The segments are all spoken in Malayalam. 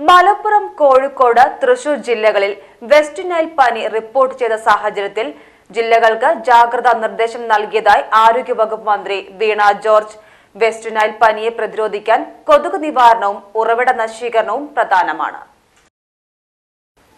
മലപ്പുറം കോഴിക്കോട് തൃശൂർ ജില്ലകളിൽ വെസ്റ്റ് നൈൽ പനി റിപ്പോർട്ട് ചെയ്ത സാഹചര്യത്തിൽ ജില്ലകൾക്ക് ജാഗ്രതാ നിർദ്ദേശം നൽകിയതായി ആരോഗ്യവകുപ്പ് മന്ത്രി വീണ ജോർജ്. വെസ്റ്റ് നൈൽ പനിയെ പ്രതിരോധിക്കാൻ കൊതുക് നിവാരണവും ഉറവിട നശീകരണവും പ്രധാനമാണ്.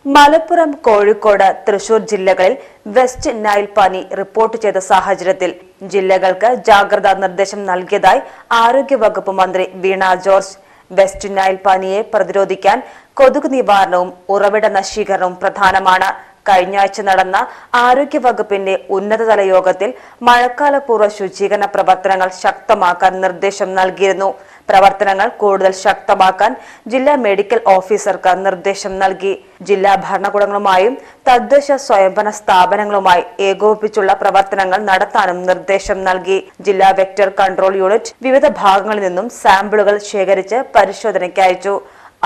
മലപ്പുറം കോഴിക്കോട് തൃശൂർ ജില്ലകളിൽ വെസ്റ്റ് നൈൽ പനി റിപ്പോർട്ട് ചെയ്ത സാഹചര്യത്തിൽ ജില്ലകൾക്ക് ജാഗ്രതാ നിർദ്ദേശം നൽകിയതായി ആരോഗ്യവകുപ്പ് മന്ത്രി വീണ ജോർജ്. വെസ്റ്റ് നൈൽ പനിയെ പ്രതിരോധിക്കാൻ കൊതുക് നിവാരണവും ഉറവിട നശീകരണവും പ്രധാനമാണ്. കഴിഞ്ഞ ആഴ്ച നടന്ന ആരോഗ്യവകുപ്പിന്റെ ഉന്നതതല യോഗത്തിൽ മഴക്കാലപൂർവ ശുചീകരണ പ്രവർത്തനങ്ങൾ ശക്തമാക്കാൻ നിർദ്ദേശം നൽകിയിരുന്നു. പ്രവർത്തനങ്ങൾ കൂടുതൽ ശക്തമാക്കാൻ ജില്ലാ മെഡിക്കൽ ഓഫീസർക്ക് നിർദ്ദേശം നൽകി. ജില്ലാ ഭരണകൂടങ്ങളുമായും തദ്ദേശ സ്വയംഭരണ സ്ഥാപനങ്ങളുമായി ഏകോപിപ്പിച്ചുള്ള പ്രവർത്തനങ്ങൾ നടത്താനും നിർദ്ദേശം നൽകി. ജില്ലാ വെക്ടർ കൺട്രോൾ യൂണിറ്റ് വിവിധ ഭാഗങ്ങളിൽ നിന്നും സാമ്പിളുകൾ ശേഖരിച്ച് പരിശോധനയ്ക്ക് അയച്ചു.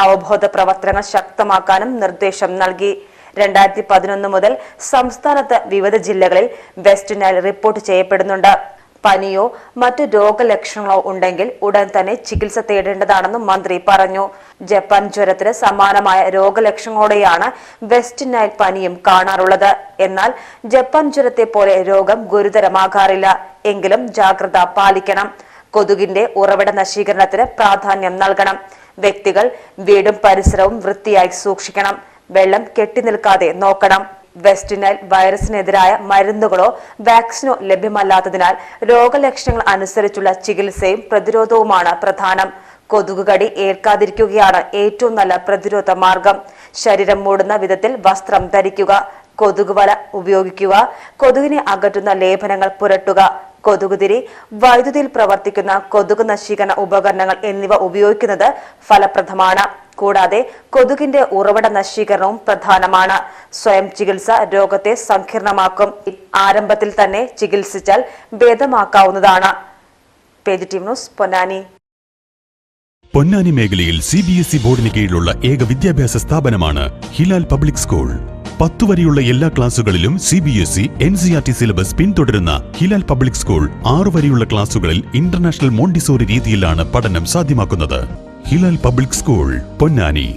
അവബോധ പ്രവർത്തനങ്ങൾ ശക്തമാക്കാനും നിർദ്ദേശം നൽകി. രണ്ടായിരത്തി പതിനൊന്ന് മുതൽ സംസ്ഥാനത്ത് വിവിധ ജില്ലകളിൽ വെസ്റ്റ് നൈൽ റിപ്പോർട്ട് ചെയ്യപ്പെടുന്നുണ്ട്. പനിയോ മറ്റു രോഗലക്ഷണങ്ങളോ ഉണ്ടെങ്കിൽ ഉടൻ തന്നെ ചികിത്സ തേടേണ്ടതാണെന്നും മന്ത്രി പറഞ്ഞു. ജപ്പാൻ ജ്വരത്തിന് സമാനമായ രോഗലക്ഷണങ്ങളോടെയാണ് വെസ്റ്റ് നൈൽ പനിയും കാണാറുള്ളത്. എന്നാൽ ജപ്പാൻ ജ്വരത്തെ പോലെ രോഗം ഗുരുതരമാകാറില്ല. എങ്കിലും ജാഗ്രത പാലിക്കണം. കൊതുകിന്റെ ഉറവിട നശീകരണത്തിന് പ്രാധാന്യം നൽകണം. വ്യക്തികൾ വീടും പരിസരവും വൃത്തിയായി സൂക്ഷിക്കണം. വെള്ളം കെട്ടിനിൽക്കാതെ നോക്കണം. വെസ്റ്റ് നൈൽ വൈറസിനെതിരായ മരുന്നുകളോ വാക്സിനോ ലഭ്യമല്ലാത്തതിനാൽ രോഗലക്ഷണങ്ങൾ അനുസരിച്ചുള്ള ചികിത്സയും പ്രതിരോധവുമാണ് പ്രധാനം. കൊതുകുകടി ഏൽക്കാതിരിക്കുകയാണ് ഏറ്റവും നല്ല പ്രതിരോധ മാർഗം. ശരീരം മൂടുന്ന വിധത്തിൽ വസ്ത്രം ധരിക്കുക കൊതുകുവല ഉപയോഗിക്കുക കൊതുകിനെ അകറ്റുന്ന ലേപനങ്ങൾ പുരട്ടുക കൊതുകുതിരി വൈദ്യുതിയിൽ പ്രവർത്തിക്കുന്ന കൊതുക് നശീകരണ ഉപകരണങ്ങൾ എന്നിവ ഉപയോഗിക്കുന്നത് ഫലപ്രദമാണ്. കൂടാതെ കൊതുകിന്റെ ഉറവിട നശീകരണവും പ്രധാനമാണ്. സ്വയം ചികിത്സ രോഗത്തെ സങ്കീർണമാക്കും. ആരംഭത്തിൽ തന്നെ ചികിത്സിച്ചാൽ ഭേദമാക്കാവുന്നതാണ്. Team news Ponnani. പൊന്നാനി മേഖലയിൽ സി ബി എസ് ഇ ബോർഡിന് കീഴിലുള്ള ഏക വിദ്യാഭ്യാസ സ്ഥാപനമാണ് ഹിലാൽ പബ്ലിക് സ്കൂൾ. പത്തു വരെയുള്ള എല്ലാ ക്ലാസുകളിലും C B S E N C R T syllabus പിന്തുടരുന്ന ഹിലാൽ പബ്ലിക് സ്കൂൾ ആറു വരെയുള്ള ക്ലാസുകളിൽ ഇന്റർനാഷണൽ മോണ്ടിസോറി രീതിയിലാണ് പഠനം സാധ്യമാക്കുന്നത്. Hilal public school Ponnani